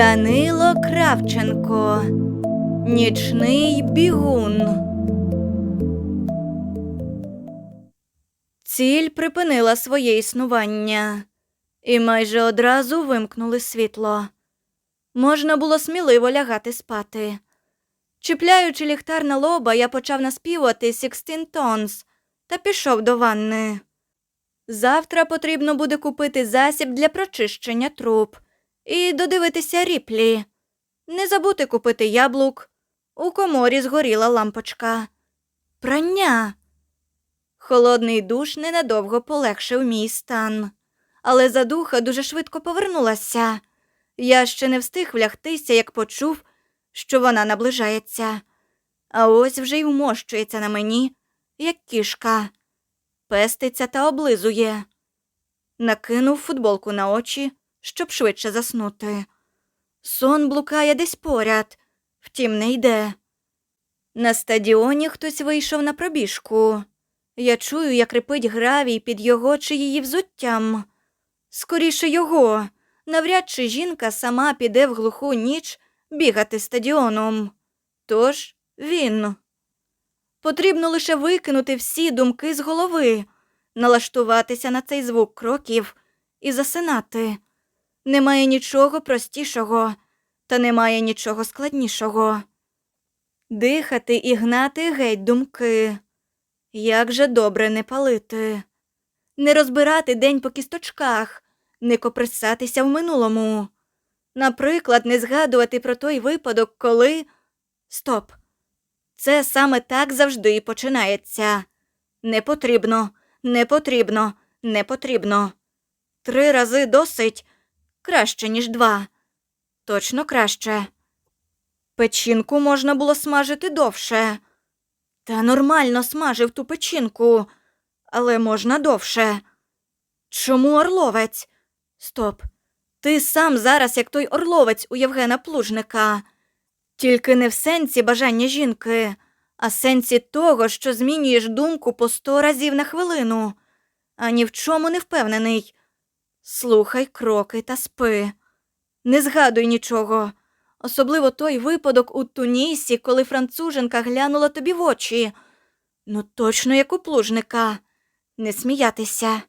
Данило Кравченко. Нічний бігун. Ціль припинила своє існування, і майже одразу вимкнули світло. Можна було сміливо лягати спати. Чіпляючи ліхтар на лоба, я почав наспівати «Sixteen Tons» та пішов до ванни. Завтра потрібно буде купити засіб для прочищення труб і додивитися ріплі. Не забути купити яблук. У коморі згоріла лампочка. Прання. Холодний душ ненадовго полегшив мій стан, але задуха дуже швидко повернулася. Я ще не встиг влягтися, як почув, що вона наближається, а ось вже й вмощується на мені, як кішка, пеститься та облизує. Накинув футболку на очі, щоб швидше заснути. Сон блукає десь поряд, втім не йде. На стадіоні хтось вийшов на пробіжку. Я чую, як рипить гравій під його чи її взуттям. Скоріше його, навряд чи жінка сама піде в глуху ніч бігати стадіоном. Тож він. Потрібно лише викинути всі думки з голови, налаштуватися на цей звук кроків і засинати. Немає нічого простішого, та немає нічого складнішого. Дихати і гнати геть думки. Як же добре не палити, не розбирати день по кісточках, не коприсатися в минулому. Наприклад, не згадувати про той випадок, коли. Стоп. Це саме так завжди і починається. Не потрібно, не потрібно, не потрібно. Три рази досить краще, ніж два. Точно краще. Печінку можна було смажити довше. Та нормально смажив ту печінку, але можна довше. Чому орловець? Стоп. Ти сам зараз, як той орловець у Євгена Плужника. Тільки не в сенсі бажання жінки, а в сенсі того, що змінюєш думку по сто разів на хвилину, а ні в чому не впевнений. Слухай кроки та спи. Не згадуй нічого. Особливо той випадок у Тунісі, коли француженка глянула тобі в очі. Ну, точно як у плужника. Не сміятися.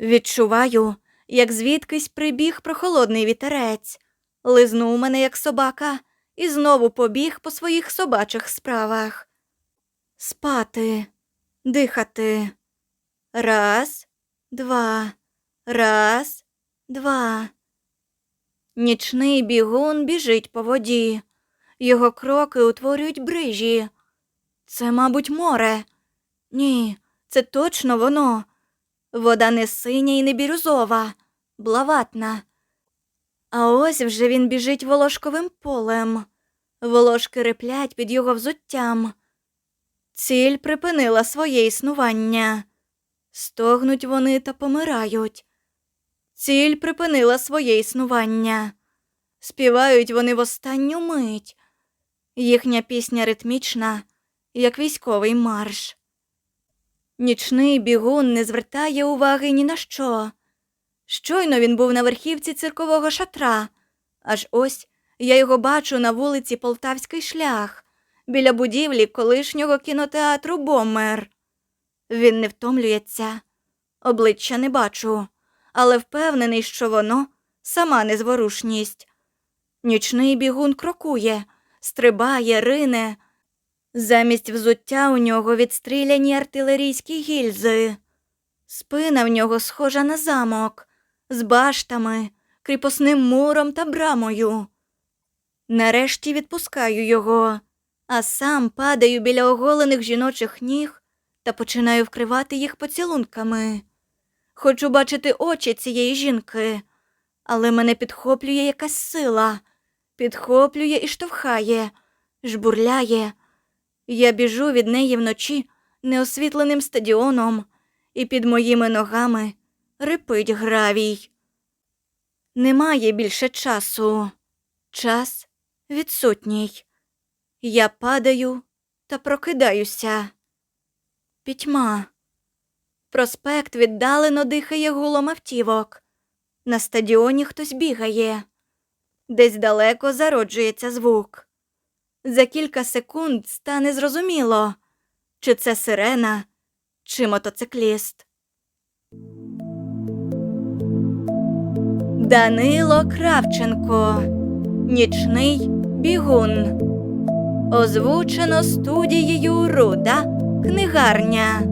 Відчуваю, як звідкись прибіг прохолодний вітерець, лизнув мене, як собака, і знову побіг по своїх собачих справах. Спати, дихати. Раз, два, раз, два. Нічний бігун біжить по воді. Його кроки утворюють брижі. Це, мабуть, море. Ні, це точно воно. Вода не синя і не бірюзова, блаватна. А ось вже він біжить волошковим полем. Волошки реплять під його взуттям. Ціль припинила своє існування. Стогнуть вони та помирають. Ціль припинила своє існування. Співають вони в останню мить. Їхня пісня ритмічна, як військовий марш. Нічний бігун не звертає уваги ні на що. Щойно він був на верхівці циркового шатра, аж ось я його бачу на вулиці Полтавський шлях, біля будівлі колишнього кінотеатру Бомер. Він не втомлюється, обличчя не бачу, але впевнений, що воно сама незворушність. Нічний бігун крокує, стрибає, рине. Замість взуття у нього відстріляні артилерійські гільзи. Спина в нього схожа на замок, з баштами, кріпосним муром та брамою. Нарешті відпускаю його, а сам падаю біля оголених жіночих ніг та починаю вкривати їх поцілунками. Хочу бачити очі цієї жінки, але мене підхоплює якась сила, підхоплює і штовхає, жбурляє. Я біжу від неї вночі неосвітленим стадіоном, і під моїми ногами рипить гравій. Немає більше часу. Час відсутній. Я падаю та прокидаюся. Пітьма. Проспект віддалено дихає гулом автівок. На стадіоні хтось бігає. десь далеко зароджується звук. За кілька секунд стане зрозуміло, чи це сирена, чи мотоцикліст. Данило Кравченко. Нічний бігун. Озвучено студією Руда. Книгарня.